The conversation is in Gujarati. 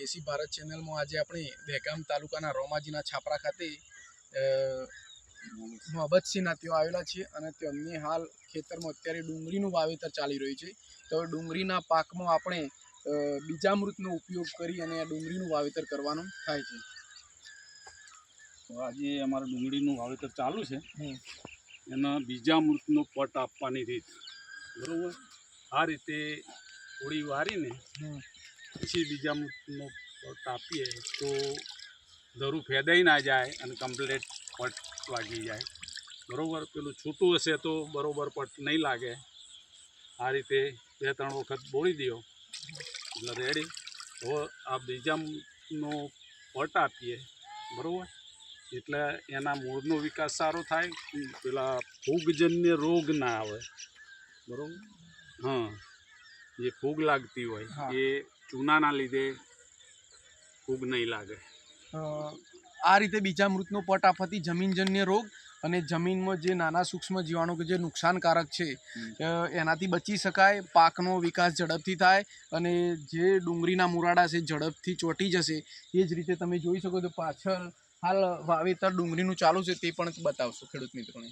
દેશી ભારત ચેનલમાં આજે આપણે દહેગામ તાલુકાના રોમાજીના છાપરા ખાતે મોહબ્બતસિંહના ત્યાં આવેલા છે અને તેમની હાલ ખેતરમાં અત્યારે ડુંગળીનું વાવેતર ચાલી રહ્યું છે. તો ડુંગળીના પાકમાં આપણે બીજા બીજામૃતનો ઉપયોગ કરી અને આ ડુંગળીનું વાવેતર કરવાનું થાય છે. તો આજે અમારે ડુંગળીનું વાવેતર ચાલુ છે. એના બીજા મૃતનો પટ આપવાની રીત. બરોબર? આ રીતે થોડી વારીને. પછી બીજા મૃતનો પટ આપીએ તો ધરું ફેદાઈ ના જાય અને કમ્પ્લેટ પટ લાગી જાય. બરાબર? પેલું છૂટું હશે તો બરાબર પટ નહીં લાગે. આ રીતે બે ત્રણ વખત બોળી દો એટલે રેડી હવે આ બીજાનો પટ આપીએ. બરાબર? એટલે એના મૂળનો વિકાસ સારો થાય. પેલા ફૂગજન્ય રોગ ના આવે. બરાબર? હા. જે ફૂગ લાગતી હોય એ ચૂનાના લીધે ફૂગ નહીં લાગે. આ રીતે બીજા મૃતનો પટ આપવાથી જમીનજન્ય રોગ અને જમીનમાં જે નાના સૂક્ષ્મ જીવાણુ કે જે નુકસાનકારક છે એનાથી બચી શકાય પાકનો વિકાસ ઝડપથી થાય અને જે ડુંગળીના મુરાડા છે ઝડપથી ચોંટી જશે. એ જ રીતે તમે જોઈ શકો છો પાછળ હાલ વાવેતર ડુંગળીનું ચાલુ છે તે પણ બતાવશો ખેડૂત મિત્રોને.